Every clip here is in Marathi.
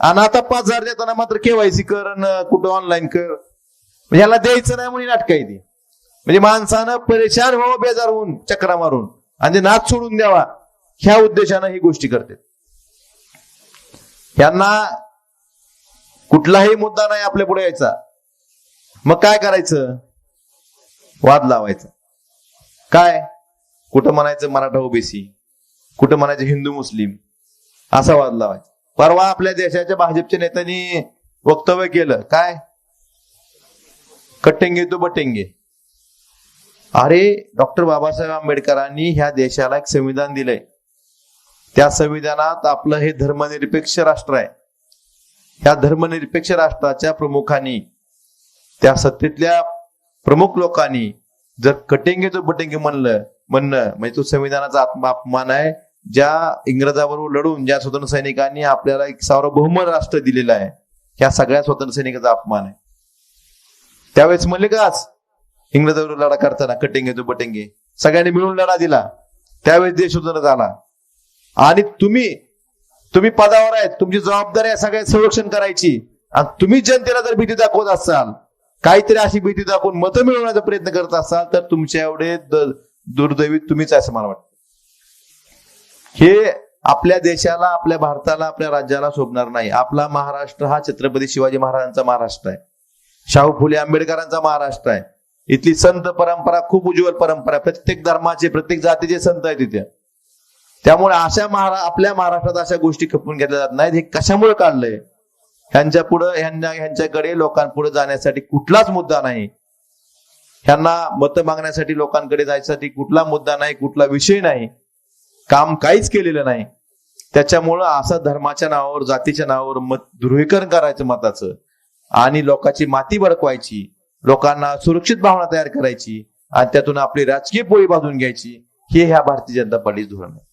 आणि आता पाच हजार देताना मात्र केवायसी कर अन कुठं ऑनलाईन कर. म्हणजे याला द्यायचं नाही म्हणून नाटक आहे ती म्हणजे माणसानं परेशान व्हावं बेजार होऊन चक्रा मारून आणि ते नाच सोडून द्यावा. ह्या उद्देशानं ही गोष्टी करते यांना कुठलाही मुद्दा नाही आपल्या पुढे यायचा. मग काय करायचं? वाद लावायचा. काय? कुठं म्हणायचं मराठा ओबीसी? कुठं म्हणायचं हिंदू मुस्लिम? असा वाद लावायचा. परवा आपल्या देशाच्या भाजपच्या नेत्यांनी वक्तव्य केलं. काय? कट्टेंगे तो बटेंगे अरे डॉक्टर बाबासाहेब आंबेडकरांनी ह्या देशाला एक संविधान दिलंय. त्या संविधानात आपलं हे धर्मनिरपेक्ष राष्ट्र आहे. ह्या धर्मनिरपेक्ष राष्ट्राच्या प्रमुखांनी त्या सत्तेतल्या प्रमुख लोकांनी जर कटेंगे तो बटेंगे म्हणलं म्हणणं म्हणजे तो संविधानाचा आत्मा अपमान आहे ज्या इंग्रजाबरोबर लढून ज्या स्वतंत्र सैनिकांनी आपल्याला एक सार्वभौम राष्ट्र दिलेलं आहे ह्या सगळ्या स्वतंत्र सैनिकाचा अपमान आहे. त्यावेळेस म्हणले काच इंग्रजाबरोबर लढा करताना कटेंगे तो बटेंगे. सगळ्यांनी मिळून लढा दिला. त्यावेळेस देश स्वतंत्र झाला. आणि तुम्ही तुम्ही पदावर आहेत तुमची जबाबदारी आहे सगळ्या संरक्षण करायची. आणि तुम्ही जनतेला जर भीती दाखवत असाल काहीतरी अशी भीती दाखवून मतं मिळवण्याचा प्रयत्न करत असाल तर तुमच्या एवढे दुर्दैवी तुम्हीच आहे असं मला वाटतं. हे आपल्या देशाला आपल्या भारताला आपल्या राज्याला शोभणार नाही. आपला महाराष्ट्र हा छत्रपती शिवाजी महाराजांचा महाराष्ट्र आहे. शाहू फुले आंबेडकरांचा महाराष्ट्र आहे. इथली संत परंपरा खूप उज्ज्वल परंपरा आहे. प्रत्येक धर्माचे प्रत्येक जातीचे संत आहेत तिथे त्यामुळे अशा महारा आपल्या महाराष्ट्रात अशा गोष्टी खपून घेतल्या जात नाहीत. हे कशामुळे काढलंय? ह्यांच्या पुढे ह्यांना ह्यांच्याकडे लोकांपुढे जाण्यासाठी कुठलाच मुद्दा नाही. ह्यांना मतं मागण्यासाठी लोकांकडे जायसाठी कुठला मुद्दा नाही कुठला विषय नाही. काम काहीच केलेलं नाही. त्याच्यामुळं असं धर्माच्या नावावर जातीच्या नावावर मत ध्रुवीकरण करायचं मताचं. आणि लोकांची माती भडकवायची लोकांना सुरक्षित भावना तयार करायची. आणि त्यातून आपली राजकीय पोळी बांधून घ्यायची. हे ह्या भारतीय जनता पार्टीचं धोरण आहे.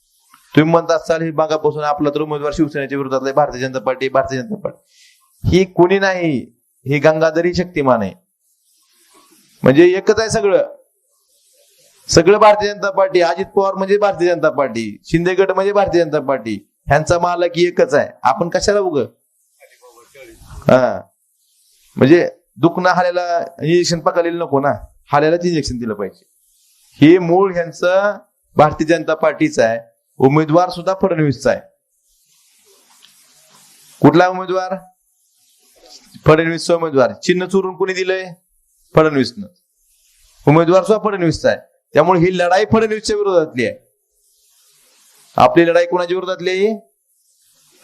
तुम्ही म्हणत असाल हे मागापासून आपला तर उमेदवार शिवसेनेच्या विरोधात आहे, भारतीय जनता पार्टी भारतीय जनता पार्टी. ही कुणी नाही ही गंगाधरी शक्तिमान आहे. म्हणजे एकच आहे सगळं. सगळं भारतीय जनता पार्टी अजित पवार म्हणजे भारतीय जनता पार्टी शिंदे गट म्हणजे भारतीय जनता पार्टी ह्यांचा मालक एकच आहे. आपण कशाला उग? हा. म्हणजे दुखणं हाल्याला इंजेक्शन पकडलेलं नको ना. हाल्यालाच इंजेक्शन दिलं पाहिजे. हे मूळ ह्यांचं भारतीय जनता पार्टीचं आहे. उमेदवार सुद्धा फडणवीसचा आहे. कुठला उमेदवार? फडणवीसचा उमेदवार. चिन्ह चोरून कोणी दिलंय? फडणवीसनं. उमेदवार सुद्धा फडणवीसचा आहे. त्यामुळे ही लढाई फडणवीसच्या विरोधातली आहे. आपली लढाई कोणाच्या विरोधातली? आहे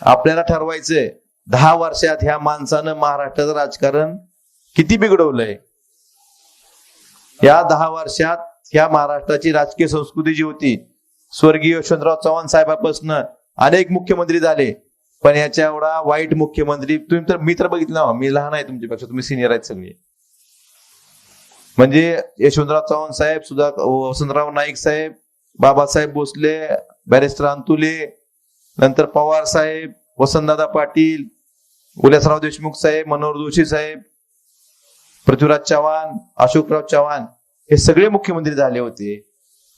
आपल्याला ठरवायचंय. दहा वर्षात ह्या माणसानं महाराष्ट्राचं राजकारण किती बिघडवलंय? या दहा वर्षात ह्या महाराष्ट्राची राजकीय संस्कृती जी होती स्वर्गीय यशवंतराव चव्हाण साहेबापासून अनेक मुख्यमंत्री झाले. पण याच्या एवढा वाईट मुख्यमंत्री तुम्ही तर मी तर बघितलं मी लहान आहे तुमच्यापेक्षा तुम्ही सिनियर आहेत सगळे. म्हणजे यशवंतराव चव्हाण साहेब सुधा वसंतराव नाईक साहेब बाबासाहेब भोसले बॅरिस्टर अंतुले नंतर पवार साहेब वसंतदादा पाटील उल्हासराव देशमुख साहेब मनोहर जोशी साहेब पृथ्वीराज चव्हाण अशोकराव चव्हाण हे सगळे मुख्यमंत्री झाले होते.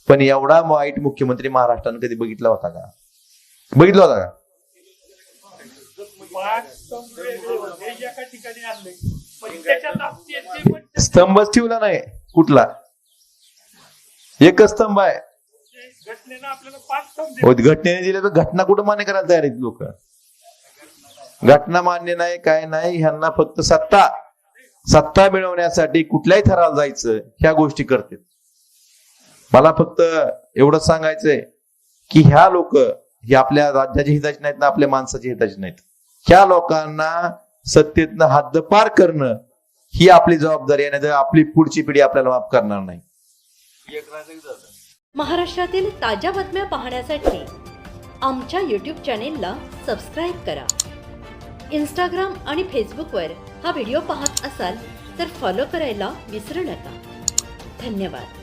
पण एवढा वाईट मुख्यमंत्री महाराष्ट्रानं कधी बघितला होता का? बघितला होता का? स्तंभच ठेवला नाही कुठला? एकच स्तंभ आहे. घटनेनं दिले. तर घटना कुठं मान्य करायला तयार आहेत लोक? घटना मान्य नाही काय नाही ह्यांना फक्त सत्ता. सत्ता मिळवण्यासाठी कुठल्याही थराला जायचं ह्या गोष्टी करते. मला फक्त एवढंच सांगायचंय की ह्या लोक ही आपल्या राज्याची हिताची नाहीत ना आपल्या माणसाची हिताची नाहीत. ह्या लोकांना सत्तेतनं हद्दपार करणं ही आपली जबाबदारी आहे नाही तर आपली पुढची पिढी आपल्याला माफ करणार नाही. महाराष्ट्रातील ताज्या बातम्या पाहण्यासाठी आमच्या यूट्यूब चॅनेलला सबस्क्राईब करा. इंस्टाग्राम आणि फेसबुकवर हा व्हिडिओ पाहत असाल तर फॉलो करायला विसरू नका. धन्यवाद.